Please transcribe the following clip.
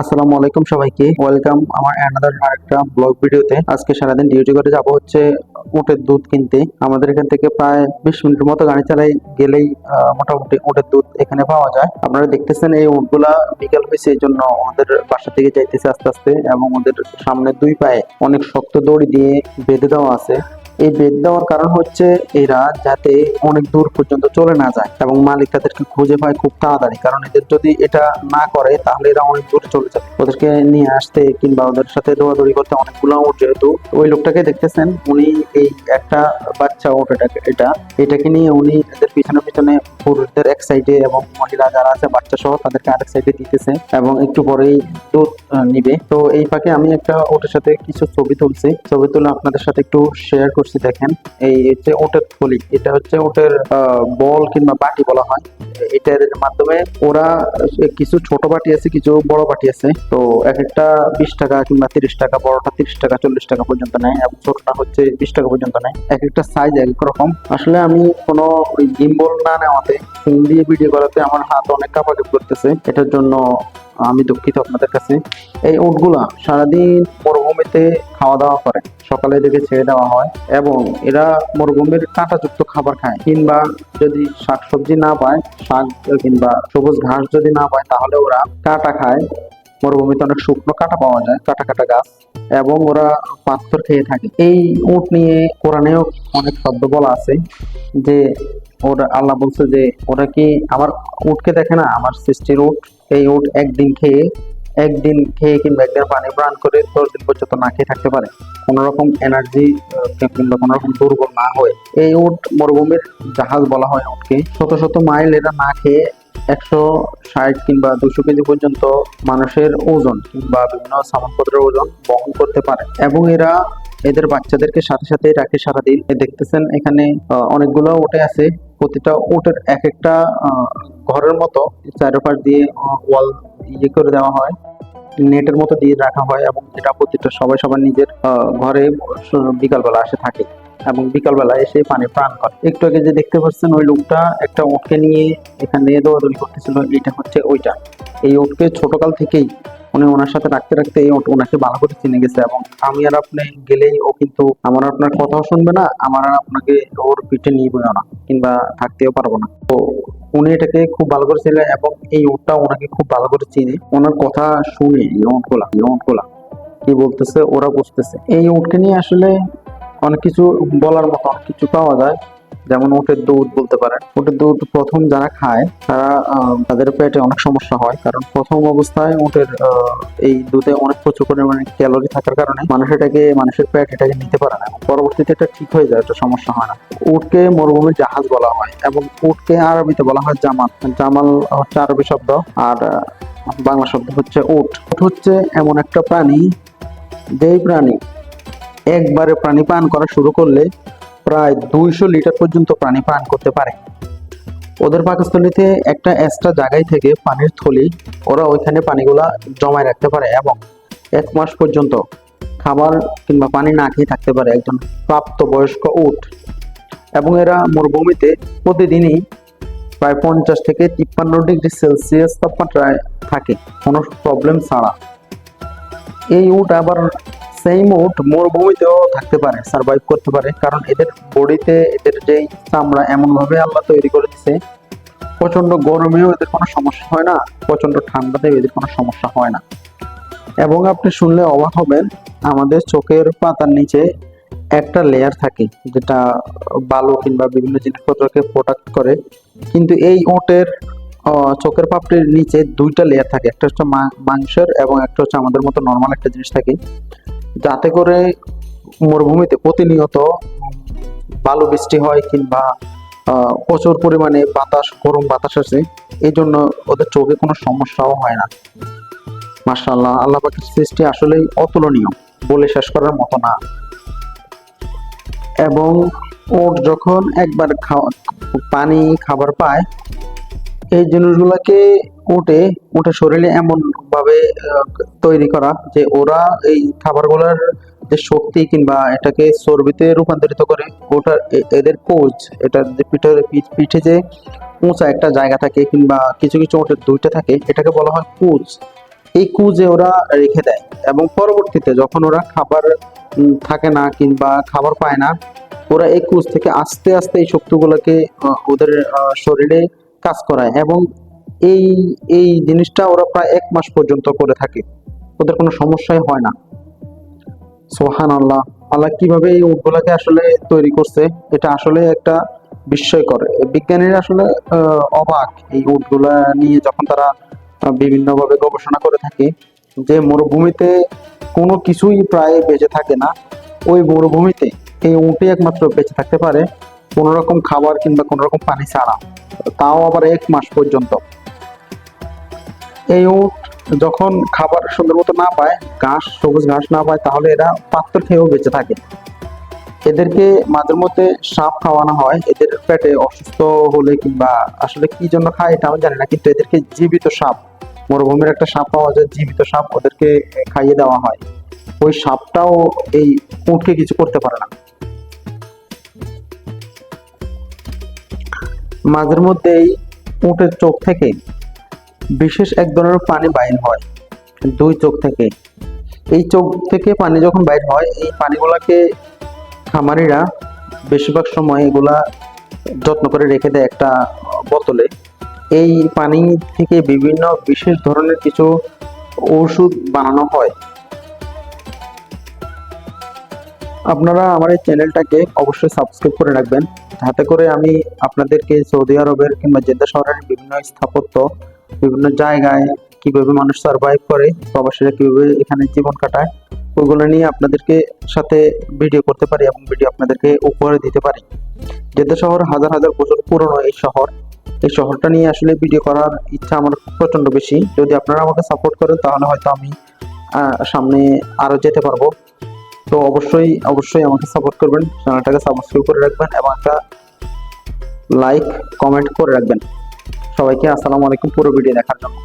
আসসালামু আলাইকুম সবাইকে। ওয়েলকাম আমার অ্যানাদার আরেকটা ব্লগ ভিডিওতে। আজকে সারাদিন ডিউটি করে যাব হচ্ছে উটের দুধ কিনতে। আমাদের এখান থেকে প্রায় বিশ মিনিটের মতো গাড়ি চালাই গেলেই মোটামুটি উটের দুধ এখানে পাওয়া যায়। আপনারা দেখতেছেন এই উটগুলা বিকাল হয়েছে, এই জন্য আমাদের বাসা থেকে যাইতেছে আস্তে আস্তে এবং ওদের সামনে দুই পায়ে অনেক শক্ত দড়ি দিয়ে বেঁধে দেওয়া আছে। এই বেদ দেওয়ার কারণ হচ্ছে এরা যাতে অনেক দূর পর্যন্ত চলে না যায় এবং মালিক তাদেরকে খুঁজে পায় খুব তাড়াতাড়ি। কারণ এদের যদি এটা না করে, তাহলে এরা অনেক দূরে চলে যাবে। ওদেরকে নিয়ে আসতে কিংবা ওদের সাথে দৌড়াদৌড়ি করতে অনেকগুলো ওট যেহেতু ওই লোকটাকে দেখতেছেন, উনি এই একটা বাচ্চা ওট এটাকে এটা, এটাকে নিয়ে উনি এদের পিছনে পিছনে পুরুষদের এক সাইডে এবং মহিলা যারা আছে, বাচ্চা সহ তাদেরকে আরেক সাইডে দিতেছে এবং একটু পরেই দুধ নিবে। তো এই ফাঁকে আমি একটা ওটের সাথে কিছু ছবি তুলছি। ছবি তুলে আপনাদের সাথে একটু শেয়ার করছি দেখেন। এই হচ্ছে ওটের থলি, এটা হচ্ছে ওটের বল কিংবা বাটি বলা হয়। এটার মাধ্যমে ওরা কিছু ছোট বাটি আছে, কিছু বড় বাটি আছে। তো এক একটা বিশ টাকা কিংবা তিরিশ টাকা, বড়টা তিরিশ টাকা, চল্লিশ টাকা পর্যন্ত নেয় এবং ছোটটা হচ্ছে বিশ টাকা পর্যন্ত নেয়। এক একটা সাইজ এক রকম। আসলে আমি কোনো ওই গিম্বল না নেওয়াতে ফোন দিয়ে ভিডিও করাতে আমার হাত অনেক কাঁপাকাঁপি করতেছে। এটার জন্য আমি দুঃখিত আপনাদের কাছে। এই উটগুলা সারাদিন মরুভূমিতে খাওয়া দাওয়া করে, সকালে দিকে ছেড়ে দেওয়া হয় এবং এরা মরুভূমির কাঁটাযুক্ত খাবার খায়। কিংবা যদি শাকসবজি না পায়, শাক কিংবা সবুজ ঘাস যদি না পায়, তাহলে ওরা কাঁটা খায়। মরুভূমিতে অনেক শুকনো কাঁটা পাওয়া যায়, কাটা কাটা গাছ, এবং ওরা পাথর খেয়ে থাকে। এই উট নিয়ে কোরআনেও অনেক শব্দ বলা আছে যে ওরা, আল্লাহ বলছে যে ওরা কি আমার উটকে দেখে না? আমার সৃষ্টির উট। এই উট একদিন খেয়ে একদিন খেয়ে কিংবা একদিন পানি পান করে দশ দিন পর্যন্ত না খেয়ে থাকতে পারে। কোনো রকম এনার্জি কিংবা কোনো রকম দুর্বল না হয়ে। এই উট মরুভূমির জাহাজ বলা হয় উটকে। শত শত মাইল এরা না খেয়ে একশো ষাট কিংবা দুশো কেজি পর্যন্ত মানুষের ওজন কিংবা বিভিন্ন সামানপত্রের ওজন বহন করতে পারে। এবং এরা এদের বাচ্চাদেরকে সাথে সাথে রাখে সারাদিন। দেখতেছেন এখানে অনেকগুলো উঠে আছে। প্রতিটা উটের এক একটা ঘরের মতো চারপাশ দিয়ে ওয়াল ইয়ে করে দেওয়া হয়। নেটের মতো দিয়ে রাখা হয় এবং এটা প্রতিটা সবাই সবার নিজের ঘরে বিকালবেলা আসে থাকে। এবং বিকালবেলা এসে পানি পান করে। একটু আগে যে দেখতে পাচ্ছেন, ওই লোকটা একটা উটকে নিয়ে এখানে দৌড়াদৌড়ি করতেছিল। এটা হচ্ছে ওইটা। এই উটকে ছোটকাল থেকেই উনি ওনার সাথে রাখতে রাখতে এই উট ওনাকে ভালো করে চিনে গেছে এবং আমি আর আপনি গেলেই ও কিন্তু আমার আপনার কথাও শুনবে না, আমার আর আপনাকে ওর পিঠে নিবেও না কিংবা থাকতেও পারব না। তো উনি এটাকে খুব ভালো করে ছিলেন এবং এই উটটা ওনাকে খুব ভালো করে চিনে। ওনার কথা শুনে, এই উটগুলা এই উটগুলা, কি বলতেছে, ওরা বুঝতেছে। এই উটকে নিয়ে আসলে অনেক কিছু বলার মতো অনেক কিছু পাওয়া যায়। যেমন উটের দুধ বলতে পারেন। উটের দুধ প্রথম যারা খায়, তারা তাদের পেটে অনেক সমস্যা হয়। কারণ প্রথম অবস্থায় উটের এই দুধে অনেক প্রচুর পরিমাণে ক্যালোরি থাকার কারণে মানুষ এটাকে, মানুষের পেট এটাকে নিতে পারে না। পরবর্তীতে এটা ঠিক হয়ে যায়, এটা সমস্যা হয় না। উটকে মরুভূমির জাহাজ বলা হয় এবং উটকে আরবিতে বলা হয় জামাল। জামাল হচ্ছে আরবি শব্দ আর, বাংলা শব্দ হচ্ছে উট। উট হচ্ছে এমন একটা প্রাণী, যেই প্রাণী একবারে প্রাণী পান করা শুরু করলে প্রায় দুইশো লিটার পর্যন্ত প্রাণী পান করতে পারে। ওদের পাকস্থলিতে একটা এক্সট্রা জায়গায় থেকে পানির থলি, ওরা ওইখানে পানিগুলা জমায় রাখতে পারে এবং এক মাস পর্যন্ত খাবার কিংবা পানি না খেয়ে থাকতে পারে একজন প্রাপ্তবয়স্ক উট। এবং এরা মরুভূমিতে প্রতিদিনই প্রায় পঞ্চাশ থেকে তিপ্পান্ন ডিগ্রি সেলসিয়াস তাপমাত্রায় থাকে, কোনো প্রবলেম ছাড়া। এই উট আবার সেম উট মরুভূমিতেও থাকতে পারে সার্ভাইভ করতে পারে। কারণ এদের বডিতে এদের যেই চামড়া এমন ভাবে আল্লাহ তৈরি করে দিছে প্রচণ্ড গরমেও এদের কোনো সমস্যা হয় না প্রচণ্ড ঠান্ডাতেও এদের কোনো সমস্যা হয় না। এবং আপনি শুনলে অবাক হবেন, আমাদের চোখের পাতার নিচে একটা লেয়ার থাকে, যেটা বালু কিংবা বিভিন্ন জিনিসপত্রকে প্রোটেক্ট করে। কিন্তু এই ওটের চোখের পাপড়ির নিচে দুইটা লেয়ার থাকে, একটা হচ্ছে মাংসের এবং একটা হচ্ছে আমাদের মতো নর্মাল একটা জিনিস থাকে। যাতে করে মরুভূমিতে প্রতিনিয়ত বালু বৃষ্টি হয় কিংবা প্রচুর পরিমাণে বাতাস, গরম বাতাস আছে এই জন্য ওদের চোখে কোনো সমস্যাও হয় না। মাশাআল্লাহ, আল্লাহ সৃষ্টি আসলেই অতুলনীয়, বলে শেষ করার মতো না। এবং ওর যখন একবার পানি খাবার পায় এই জিনিসগুলোকে উঠে উঠে শরীরে এমন ভাবে তৈরি করা যে ওরা এই খাবারগুলোর যে শক্তি কিংবা এটাকে চর্বিতে রূপান্তরিত করে, ওটা এদের কোচ এটা যে পিঠে পি- পিঠে যে উঁচা একটা জায়গা থাকে কিংবা কিছু কিছু ওটের দুইটা থাকে, এটাকে বলা হয় কোচ এই কুজে ওরা রেখে দেয় এবং পরবর্তীতে যখন ওরা খাবার থাকে না কিংবা খাবার পায় না, ওরা এই কুজ থেকে আস্তে আস্তে এই শক্তিগুলোকে ওদের শরীরে কাজ করায় এবং এই এই জিনিসটা ওরা প্রায় এক মাস পর্যন্ত করে থাকে। ওদের কোনো সমস্যাই হয় না। সোহান আল্লাহ আল্লাহ কীভাবে এই উটগুলাকে আসলে তৈরি করছে, এটা আসলে একটা বিস্ময়কর। বিজ্ঞানীরা আসলে অবাক এই উটগুলা নিয়ে যখন তারা বিভিন্নভাবে গবেষণা করে থাকে যে মরুভূমিতে কোনো কিছুই প্রায় বেঁচে থাকে না। ওই মরুভূমিতে এই উটই একমাত্র বেঁচে থাকতে পারে কোনো রকম খাবার কিংবা কোনো রকম পানি ছাড়া। তাও আবার এক মাস পর্যন্ত। এই উট যখন খাবার সুন্দর মতো না পায়, ঘাস, সবুজ ঘাস না পায়, তাহলে এরা পাত্র খেয়েও বেঁচে থাকে। এদেরকে মাঝে মধ্যে সাপ খাওয়ানো হয়। এদের পেটে অসুস্থ হলে কিংবা আসলে কি জন্য খায় এটা আমি জানি না, কিন্তু এদেরকে জীবিত সাপ, মরুভূমির একটা সাপ পাওয়া যায়, জীবিত সাপ ওদেরকে খাইয়ে দেওয়া হয়। ওই সাপটাও এই উটকে কিছু করতে পারে না। মাঝের মধ্যে এই উটের চোখ থেকে বিশেষ এক ধরনের পানি বাইর হয়, দুই চোখ থেকে। এই চোখ থেকে পানি যখন বাইর হয়, এই পানিগুলোকে খামারিরা বেশিরভাগ সময় এগুলা যত্ন করে রেখে দেয় একটা বোতলে। এই পানি থেকে বিভিন্ন বিশেষ ধরনের কিছু ওষুধ বানানো হয়। আপনারা আমার এই চ্যানেলটাকে অবশ্যই সাবস্ক্রাইব করে রাখবেন। যাতে করে আমি আপনাদেরকে সৌদি আরবের কিংবা জেদ্দা শহরের বিভিন্ন স্থাপত্য, বিভিন্ন জায়গায় কীভাবে মানুষ সার্ভাইভ করে, প্রবাসীরা কীভাবে এখানে জীবন কাটায় ওইগুলো নিয়ে আপনাদেরকে সাথে ভিডিও করতে পারি এবং ভিডিও আপনাদেরকে উপহার দিতে পারি। জেদ্দা শহর হাজার হাজার বছর পুরনো এই শহর। এই শহরটা নিয়ে আসলে ভিডিও করার ইচ্ছা আমার প্রচণ্ড বেশি। যদি আপনারা আমাকে সাপোর্ট করেন, তাহলে হয়তো আমি সামনে আরও যেতে পারব। তো অবশ্যই অবশ্যই আমাকে সাপোর্ট করবেন চ্যানেলটাকে সাবস্ক্রাইব করে রাখবেন এবং একটা লাইক কমেন্ট করে রাখবেন। সবাইকে আসসালামু আলাইকুম, পুরো ভিডিও দেখার জন্য।